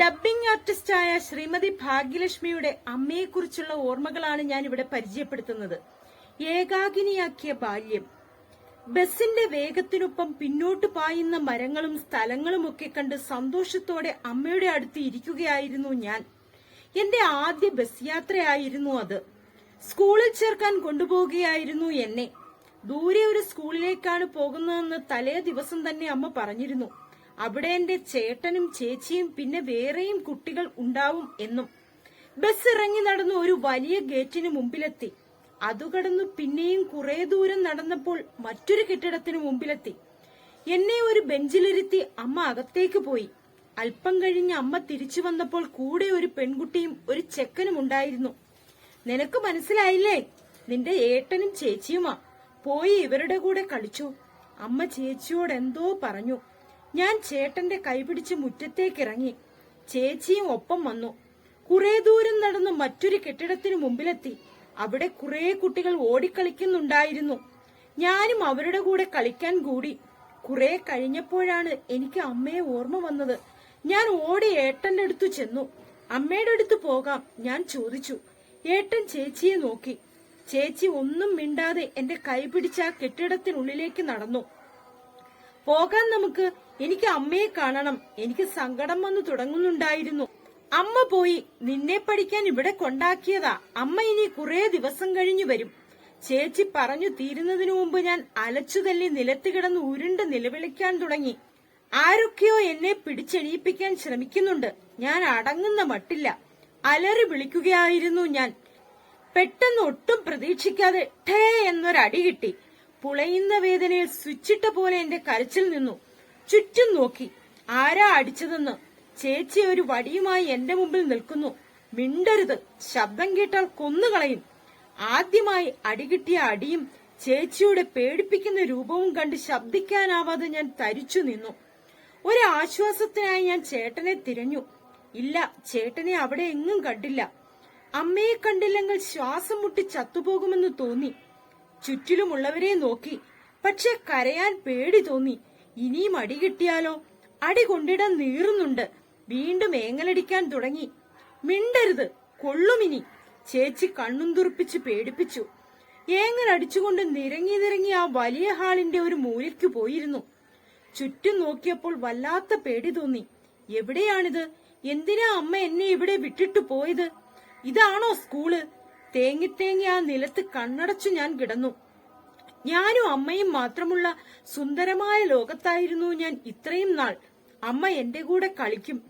Dubbing ആർട്ടിസ്റ്റായ Shrimati ഭാഗ്യലക്ഷ്മിയുടെ അമ്മയെക്കുറിച്ചുള്ള ഓർമ്മകളാണ് ഞാൻ ഇവിടെ പരിചയപ്പെടുത്തുന്നത്. ഏകാഗിനിയാക്കിയ ബാല്യം. ബസിന്റെ വേഗത്തിനൊപ്പം പിന്നോട്ട് പായുന്ന മരങ്ങളും സ്ഥലങ്ങളും ഒക്കെ കണ്ട് സന്തോഷത്തോടെ അമ്മയുടെ അടുത്ത് ഇരിക്കുകയായിരുന്നു ഞാൻ. എന്റെ ആദ്യ ബസ് യാത്രയായിരുന്നു അത്. സ്കൂളിൽ ചേർക്കാൻ കൊണ്ടുപോവുകയായിരുന്നു എന്നെ. ദൂരെ ഒരു സ്കൂളിലേക്കാണ് പോകുന്നതെന്ന് തലേ ദിവസം തന്നെ അമ്മ പറഞ്ഞിരുന്നു. അവിടെ എന്റെ ചേട്ടനും ചേച്ചിയും പിന്നെ വേറെയും കുട്ടികൾ ഉണ്ടാവും എന്നും. ബസ് ഇറങ്ങി നടന്ന് ഒരു വലിയ ഗേറ്റിന് മുമ്പിലെത്തി. അതു കടന്നു പിന്നെയും കുറെ ദൂരം നടന്നപ്പോൾ മറ്റൊരു കെട്ടിടത്തിന് മുമ്പിലെത്തി. എന്നെ ഒരു ബെഞ്ചിലിരുത്തി അമ്മ അകത്തേക്ക് പോയി. അല്പം കഴിഞ്ഞ് അമ്മ തിരിച്ചു വന്നപ്പോൾ കൂടെ ഒരു പെൺകുട്ടിയും ഒരു ചെക്കനും ഉണ്ടായിരുന്നു. നിനക്ക് മനസ്സിലായില്ലേ? നിന്റെ ഏട്ടനും ചേച്ചിയുമാ. പോയി ഇവരുടെ കൂടെ കളിച്ചു. അമ്മ ചേച്ചിയോട് എന്തോ പറഞ്ഞു. ഞാൻ ചേട്ടന്റെ കൈപിടിച്ച് മുറ്റത്തേക്കിറങ്ങി. ചേച്ചിയും ഒപ്പം വന്നു. കുറെ ദൂരം നടന്ന് മറ്റൊരു കെട്ടിടത്തിന് മുമ്പിലെത്തി. അവിടെ കുറെ കുട്ടികൾ ഓടിക്കളിക്കുന്നുണ്ടായിരുന്നു. ഞാനും അവരുടെ കൂടെ കളിക്കാൻ കൂടി. കുറെ കഴിഞ്ഞപ്പോഴാണ് എനിക്ക് അമ്മയെ ഓർമ്മ വന്നത്. ഞാൻ ഓടി ഏട്ടന്റെ അടുത്തു ചെന്നു. അമ്മയുടെ അടുത്ത് പോകാം ഞാൻ ചോദിച്ചു. ഏട്ടൻ ചേച്ചിയെ നോക്കി. ചേച്ചി ഒന്നും മിണ്ടാതെ എന്റെ കൈ പിടിച്ച കെട്ടിടത്തിനുള്ളിലേക്ക് നടന്നു. പോകാൻ നമുക്ക് എനിക്ക് അമ്മയെ കാണണം. എനിക്ക് സങ്കടം വന്നു തുടങ്ങുന്നുണ്ടായിരുന്നു. അമ്മ പോയി നിന്നെ പഠിക്കാൻ ഇവിടെ കൊണ്ടാക്കിയതാ. അമ്മ ഇനി കുറെ ദിവസം കഴിഞ്ഞു വരും. ചേച്ചി പറഞ്ഞു തീരുന്നതിനു മുമ്പ് ഞാൻ അലച്ചുതല്ലി നിലത്ത് കിടന്ന് ഉരുണ്ട് നിലവിളിക്കാൻ തുടങ്ങി. ആരൊക്കെയോ എന്നെ പിടിച്ചെണീപ്പിക്കാൻ ശ്രമിക്കുന്നുണ്ട്. ഞാൻ അടങ്ങുന്ന മട്ടില്ല. അലറി വിളിക്കുകയായിരുന്നു ഞാൻ. പെട്ടെന്ന് ഒട്ടും പ്രതീക്ഷിക്കാതെ ഠേ എന്നൊരടി കിട്ടി. പുളയുന്ന വേദനയിൽ സ്വിച്ചിട്ട പോലെ എന്റെ കരച്ചിൽ നിന്നു. ചുറ്റും നോക്കി. ആരാ അടിച്ചതെന്ന്. ചേച്ചി ഒരു വടിയുമായി എന്റെ മുമ്പിൽ നിൽക്കുന്നു. മിണ്ടരുത്. ശബ്ദം കേട്ടാൽ കൊന്നുകളയും. ആദ്യമായി അടികിട്ടിയ അടിയും ചേച്ചിയുടെ പേടിപ്പിക്കുന്ന രൂപവും കണ്ട് ശബ്ദിക്കാനാവാതെ ഞാൻ തരിച്ചു നിന്നു. ഒരു ആശ്വാസത്തിനായി ഞാൻ ചേട്ടനെ തിരഞ്ഞു. ഇല്ല ചേട്ടനെ അവിടെ എങ്ങും കണ്ടില്ല. അമ്മയെ കണ്ടില്ലെങ്കിൽ ശ്വാസം മുട്ടി ചത്തുപോകുമെന്ന് തോന്നി. ചുറ്റിലുമുള്ളവരെ നോക്കി. പക്ഷെ കരയാൻ പേടി തോന്നി. ഇനിയും അടി കിട്ടിയാലോ? അടി കൊണ്ടിടാൻ നീറുന്നുണ്ട്. വീണ്ടും ഏങ്ങലടിക്കാൻ തുടങ്ങി. മിണ്ടരുത് കൊള്ളുമിനി. ചേച്ചി കണ്ണും തുറപ്പിച്ച് പേടിപ്പിച്ചു. ഏങ്ങൽ അടിച്ചുകൊണ്ട് നിരങ്ങി നിരങ്ങി ആ വലിയ ഹാളിന്റെ ഒരു മൂലയ്ക്ക് പോയിരുന്നു. ചുറ്റും നോക്കിയപ്പോൾ വല്ലാത്ത പേടി തോന്നി. എവിടെയാണിത്? എന്തിനാ അമ്മ എന്നെ ഇവിടെ വിട്ടിട്ടു പോയത്? ഇതാണോ സ്കൂൾ? തേങ്ങി തേങ്ങി ആ നിലത്ത് കണ്ണടച്ചു ഞാൻ കിടന്നു. ഞാനും അമ്മയും മാത്രമുള്ള സുന്ദരമായ ലോകത്തായിരുന്നു ഞാൻ ഇത്രയും നാൾ. അമ്മ എന്റെ കൂടെ കളിക്കും.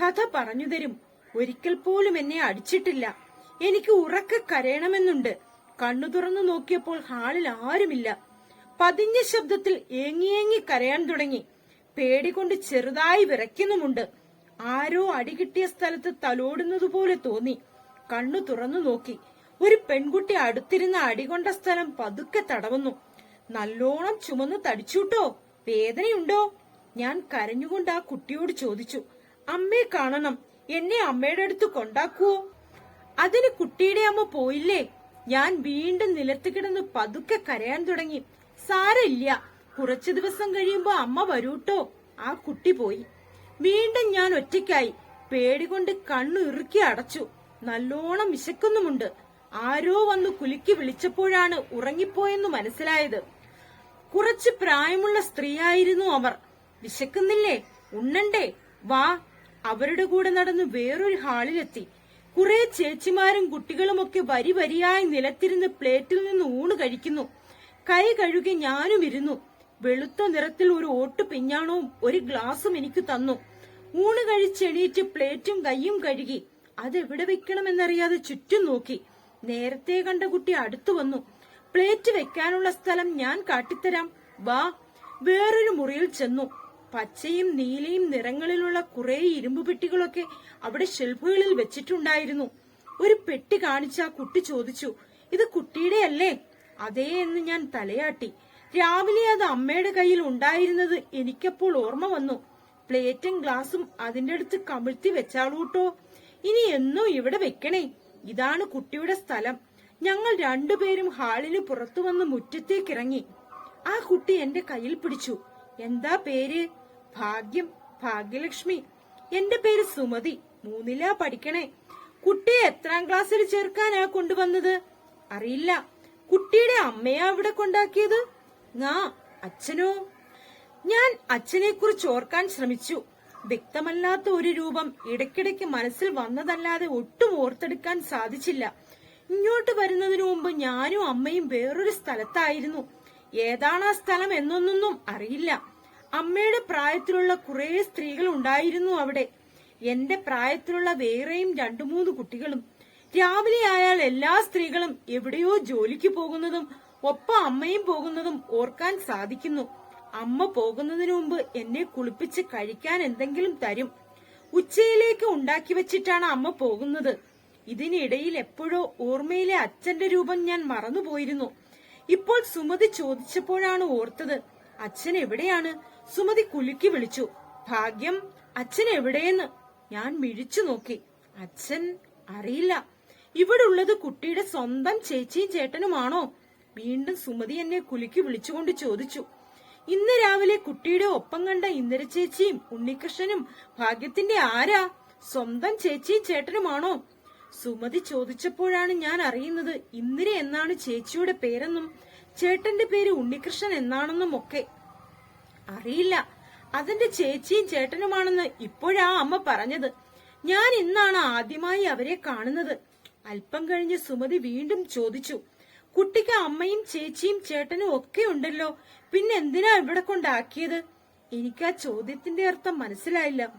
കഥ പറഞ്ഞു തരും. ഒരിക്കൽ പോലും എന്നെ അടിച്ചിട്ടില്ല. എനിക്ക് ഉറക്ക കരയണമെന്നുണ്ട്. കണ്ണു തുറന്നു നോക്കിയപ്പോൾ ഹാളിൽ ആരുമില്ല. പതിഞ്ഞ ശബ്ദത്തിൽ ഏങ്ങിയേങ്ങി കരയാൻ തുടങ്ങി. പേടി കൊണ്ട് ചെറുതായി വിറയ്ക്കുന്നുമുണ്ട്. ആരോ അടികിട്ടിയ സ്ഥലത്ത് തലോടുന്നതുപോലെ തോന്നി. കണ്ണു തുറന്നു നോക്കി. ഒരു പെൺകുട്ടി അടുത്തിരുന്ന അടികൊണ്ട സ്ഥലം പതുക്കെ തടവുന്നു. നല്ലോണം ചുമന്ന് തടിച്ചുട്ടോ? വേദനയുണ്ടോ? ഞാൻ കരഞ്ഞുകൊണ്ട് ആ കുട്ടിയോട് ചോദിച്ചു. അമ്മയെ കാണണം. എന്നെ അമ്മയുടെ അടുത്ത് കൊണ്ടാക്കുവോ? അതിന് കുട്ടിയുടെ അമ്മ പോയില്ലേ? ഞാൻ വീണ്ടും നിലത്ത് കിടന്ന് പതുക്കെ കരയാൻ തുടങ്ങി. സാരമില്ല. കുറച്ചു ദിവസം കഴിയുമ്പോ അമ്മ വരൂട്ടോ? ആ കുട്ടി പോയി. വീണ്ടും ഞാൻ ഒറ്റയ്ക്കായി. പേടികൊണ്ട് കണ്ണു ഇറുക്കി അടച്ചു. നല്ലോണം വിശക്കുന്നുമുണ്ട്. ആരോ വന്നു കുലുക്കി വിളിച്ചപ്പോഴാണ് ഉറങ്ങിപ്പോയെന്ന് മനസ്സിലായത്. കുറച്ച് പ്രായമുള്ള സ്ത്രീയായിരുന്നു അവർ. വിശക്കുന്നില്ലേ? ഉണ്ണണ്ടേ. വാ. അവരുടെ കൂടെ നടന്ന് വേറൊരു ഹാളിലെത്തി. കുറെ ചേച്ചിമാരും കുട്ടികളുമൊക്കെ വരി വരിയായി നിലത്തിരുന്ന് പ്ലേറ്റിൽ നിന്ന് ഊണ് കഴിക്കുന്നു. കൈ കഴുകി ഞാനും ഇരുന്നു. വെളുത്ത നിറത്തിൽ ഒരു ഓട്ട് പിഞ്ഞാണവും ഒരു ഗ്ലാസും എനിക്ക് തന്നു. ഊണ് കഴിച്ചെണീറ്റ് പ്ലേറ്റും കയ്യും കഴുകി. അതെവിടെ വെക്കണമെന്നറിയാതെ ചുറ്റും നോക്കി. നേരത്തെ കണ്ട കുട്ടി അടുത്തു വന്നു. പ്ലേറ്റ് വെക്കാനുള്ള സ്ഥലം ഞാൻ കാട്ടിത്തരാം. വാ. വേറൊരു മുറിയിൽ ചെന്നു. പച്ചയും നീലയും നിറങ്ങളിലുള്ള കുറെ ഇരുമ്പ് പെട്ടികളൊക്കെ അവിടെ ഷെൽഫുകളിൽ വെച്ചിട്ടുണ്ടായിരുന്നു. ഒരു പെട്ടി കാണിച്ച കുട്ടി ചോദിച്ചു ഇത് കുട്ടിയുടെ അല്ലേ? അതേ എന്ന് ഞാൻ തലയാട്ടി. രാവിലെ അത് അമ്മയുടെ കയ്യിൽ ഉണ്ടായിരുന്നത് എനിക്കപ്പോൾ ഓർമ്മ വന്നു. പ്ലേറ്റും ഗ്ലാസും അതിന്റെ അടുത്ത് കമിഴ്ത്തി വെച്ചാളൂട്ടോ. ഇനി എന്നും ഇവിടെ വെക്കണേ. ഇതാണ് കുട്ടിയുടെ സ്ഥലം. ഞങ്ങൾ രണ്ടുപേരും ഹാളിന് പുറത്തു വന്ന് മുറ്റത്തേക്കിറങ്ങി. ആ കുട്ടി എന്റെ കയ്യിൽ പിടിച്ചു. എന്താ പേര്? ഭാഗ്യം ഭാഗ്യലക്ഷ്മി. എന്റെ പേര് സുമതി. മൂന്നിലാ പഠിക്കണേ. കുട്ടിയെ എത്രാം ക്ലാസ്സിൽ ചേർക്കാനാ കൊണ്ടുവന്നത്? അറിയില്ല. കുട്ടിയുടെ അമ്മയാ ഇവിടെ കൊണ്ടാക്കിയത്? ഞാ അച്ഛനോ? ഞാൻ അച്ഛനെ കുറിച്ച് ഓർക്കാൻ ശ്രമിച്ചു. വ്യക്തമല്ലാത്ത ഒരു രൂപം ഇടയ്ക്കിടയ്ക്ക് മനസ്സിൽ വന്നതല്ലാതെ ഒട്ടും ഓർത്തെടുക്കാൻ സാധിച്ചില്ല. ഇങ്ങോട്ട് വരുന്നതിനു മുമ്പ് ഞാനും അമ്മയും വേറൊരു സ്ഥലത്തായിരുന്നു. ഏതാണ് ആ സ്ഥലം എന്നൊന്നൊന്നും അറിയില്ല. അമ്മയുടെ പ്രായത്തിലുള്ള കുറെ സ്ത്രീകൾ ഉണ്ടായിരുന്നു അവിടെ. എന്റെ പ്രായത്തിലുള്ള വേറെയും രണ്ടു മൂന്ന് കുട്ടികളും. രാവിലെ ആയാൽ എല്ലാ സ്ത്രീകളും എവിടെയോ ജോലിക്ക് പോകുന്നതും ഒപ്പം അമ്മയും പോകുന്നതും ഓർക്കാൻ സാധിക്കുന്നു. അമ്മ പോകുന്നതിനു മുമ്പ് എന്നെ കുളിപ്പിച്ച് കഴിക്കാൻ എന്തെങ്കിലും തരും. ഉച്ചയിലേക്ക് ഉണ്ടാക്കി വെച്ചിട്ടാണ് അമ്മ പോകുന്നത്. ഇതിനിടയിൽ എപ്പോഴോ ഓർമ്മയിലെ അച്ഛന്റെ രൂപം ഞാൻ മറന്നുപോയിരുന്നു. ഇപ്പോൾ സുമതി ചോദിച്ചപ്പോഴാണ് ഓർത്തത്. അച്ഛൻ എവിടെയാണ്? സുമതി കുലുക്കി വിളിച്ചു. ഭാഗ്യം അച്ഛൻ എവിടെയെന്ന്? ഞാൻ മിഴിച്ചു നോക്കി. അച്ഛൻ അറിയില്ല. ഇവിടെ ഉള്ളത് കുട്ടിയുടെ സ്വന്തം ചേച്ചിയും ചേട്ടനുമാണോ? വീണ്ടും സുമതി എന്നെ കുലുക്കി വിളിച്ചുകൊണ്ട് ചോദിച്ചു. ഇന്ന് രാവിലെ കുട്ടിയുടെ ഒപ്പം കണ്ട ഇന്ദിര ചേച്ചിയും ഉണ്ണികൃഷ്ണനും ഭാഗ്യത്തിന്റെ ആരാ? സ്വന്തം ചേച്ചിയും ചേട്ടനുമാണോ? സുമതി ചോദിച്ചപ്പോഴാണ് ഞാൻ അറിയുന്നത് ഇന്ദിര എന്നാണ് ചേച്ചിയുടെ പേരെന്നും ചേട്ടന്റെ പേര് ഉണ്ണികൃഷ്ണൻ എന്നാണെന്നും ഒക്കെ. അറിയില്ല. അതിന്റെ ചേച്ചിയും ചേട്ടനുമാണെന്ന് ഇപ്പോഴാ അമ്മ പറഞ്ഞത്. ഞാൻ ഇന്നാണ് ആദ്യമായി അവരെ കാണുന്നത്. അല്പം കഴിഞ്ഞ് സുമതി വീണ്ടും ചോദിച്ചു. കുട്ടിക്ക് അമ്മയും ചേച്ചിയും ചേട്ടനും ഒക്കെ ഉണ്ടല്ലോ. പിന്നെ എന്തിനാ ഇവിടെ കൊണ്ടാക്കിയത്? എനിക്ക് ആ ചോദ്യത്തിന്റെ അർത്ഥം മനസ്സിലായില്ല.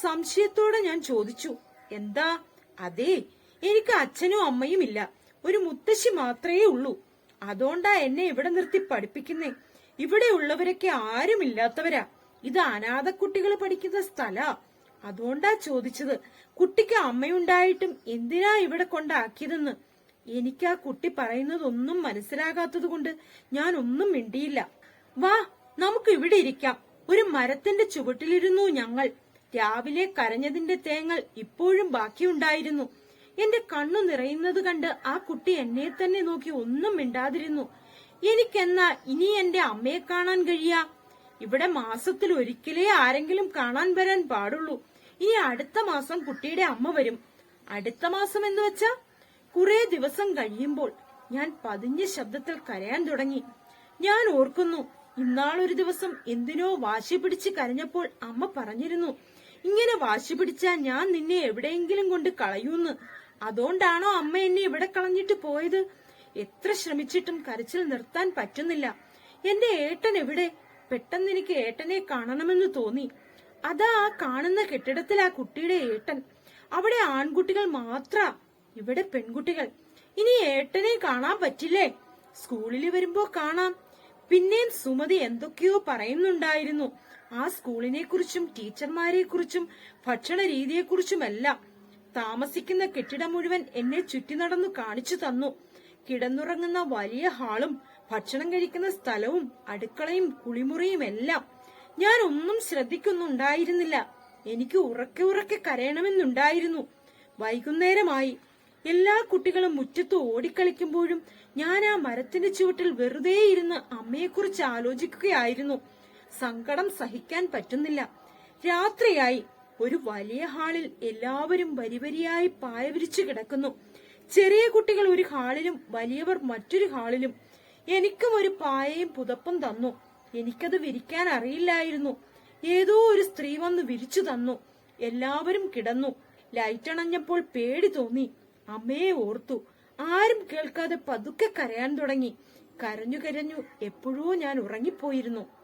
സംശയത്തോടെ ഞാൻ ചോദിച്ചു. എന്താ? അതെ എനിക്ക് അച്ഛനും അമ്മയും ഇല്ല. ഒരു മുത്തശ്ശി മാത്രമേ ഉള്ളൂ. അതുകൊണ്ടാ എന്നെ ഇവിടെ നിർത്തി പഠിപ്പിക്കുന്നേ. ഇവിടെ ഉള്ളവരൊക്കെ ആരും ഇല്ലാത്തവരാ. ഇത് അനാഥ കുട്ടികൾ പഠിക്കുന്ന സ്ഥലാ. അതുകൊണ്ടാ ചോദിച്ചത്. കുട്ടിക്ക് അമ്മയുണ്ടായിട്ടും എന്തിനാ ഇവിടെ കൊണ്ടാക്കിയതെന്ന്. എനിക്ക് ആ കുട്ടി പറയുന്നതൊന്നും മനസ്സിലാകാത്തത് കൊണ്ട് ഞാൻ ഒന്നും മിണ്ടിയില്ല. വാ നമുക്ക് ഇവിടെ ഇരിക്കാം. ഒരു മരത്തിന്റെ ചുവട്ടിലിരുന്നു ഞങ്ങൾ. രാവിലെ കരഞ്ഞതിന്റെ തേങ്ങൾ ഇപ്പോഴും ബാക്കിയുണ്ടായിരുന്നു. എന്റെ കണ്ണു നിറയുന്നത് കണ്ട് ആ കുട്ടി എന്നെ തന്നെ നോക്കി ഒന്നും മിണ്ടാതിരുന്നു. എനിക്കെന്നാ ഇനി എന്റെ അമ്മയെ കാണാൻ കഴിയാ? ഇവിടെ മാസത്തിൽ ഒരിക്കലേ ആരെങ്കിലും കാണാൻ വരാൻ പാടുള്ളൂ. ഇനി അടുത്ത മാസം കുട്ടിയുടെ അമ്മ വരും. അടുത്ത മാസം എന്ന് വെച്ചാ കുറെ ദിവസം കഴിയുമ്പോൾ ഞാൻ പതിഞ്ഞ ശബ്ദത്തിൽ കരയാൻ തുടങ്ങി. ഞാൻ ഓർക്കുന്നു ഇന്നാളൊരു ദിവസം എന്തിനോ വാശി പിടിച്ച് കരഞ്ഞപ്പോൾ അമ്മ പറഞ്ഞിരുന്നു ഇങ്ങനെ വാശി പിടിച്ചാ ഞാൻ നിന്നെ എവിടെയെങ്കിലും കൊണ്ട് കളയൂന്ന്. അതുകൊണ്ടാണോ അമ്മ എന്നെ ഇവിടെ കളഞ്ഞിട്ട് പോയത്? എത്ര ശ്രമിച്ചിട്ടും കരച്ചിൽ നിർത്താൻ പറ്റുന്നില്ല. എന്റെ ഏട്ടൻ എവിടെ? പെട്ടെന്ന് എനിക്ക് ഏട്ടനെ കാണണമെന്ന് തോന്നി. അതാ ആ കാണുന്ന കെട്ടിടത്തിൽ ആ കുട്ടിയുടെ ഏട്ടൻ. അവിടെ ആൺകുട്ടികൾ മാത്ര. ഇവിടെ പെൺകുട്ടികൾ. ഇനി ഏട്ടനെ കാണാൻ പറ്റില്ലേ? സ്കൂളിൽ വരുമ്പോ കാണാം. പിന്നെയും സുമതി എന്തൊക്കെയോ പറയുന്നുണ്ടായിരുന്നു. ആ സ്കൂളിനെ കുറിച്ചും ടീച്ചർമാരെ കുറിച്ചും ഭക്ഷണ രീതിയെ കുറിച്ചുമെല്ലാം താമസിക്കുന്ന കെട്ടിടം മുഴുവൻ എന്നെ ചുറ്റി നടന്നു കാണിച്ചു തന്നു. കിടന്നുറങ്ങുന്ന വലിയ ഹാളും ഭക്ഷണം കഴിക്കുന്ന സ്ഥലവും അടുക്കളയും കുളിമുറിയും എല്ലാം ഞാൻ ഒന്നും ശ്രദ്ധിക്കുന്നുണ്ടായിരുന്നില്ല. എനിക്ക് ഉറക്കെ ഉറക്കെ കരയണമെന്നുണ്ടായിരുന്നു. വൈകുന്നേരമായി. എല്ലാ കുട്ടികളും മുറ്റത്ത് ഓടിക്കളിക്കുമ്പോഴും ഞാൻ ആ മരത്തിന്റെ ചുവട്ടിൽ വെറുതെ ഇരുന്ന് അമ്മയെക്കുറിച്ച് ആലോചിക്കുകയായിരുന്നു. സങ്കടം സഹിക്കാൻ പറ്റുന്നില്ല. രാത്രിയായി ഒരു വലിയ ഹാളിൽ എല്ലാവരും വരിവരിയായി പായ വിരിച്ചു കിടക്കുന്നു. ചെറിയ കുട്ടികൾ ഒരു ഹാളിലും വലിയവർ മറ്റൊരു ഹാളിലും. എനിക്കും ഒരു പായയും പുതപ്പും തന്നു. എനിക്കത് വിരിക്കാൻ അറിയില്ലായിരുന്നു. ഏതോ ഒരു സ്ത്രീ വന്ന് വിരിച്ചു തന്നു. എല്ലാവരും കിടന്നു. ലൈറ്റ് അണഞ്ഞപ്പോൾ പേടി തോന്നി. അമ്മയെ ഓർത്തു. ആരും കേൾക്കാതെ പതുക്കെ കരയാൻ തുടങ്ങി. കരഞ്ഞു കരഞ്ഞു എപ്പോഴോ ഞാൻ ഉറങ്ങിപ്പോയിരുന്നു.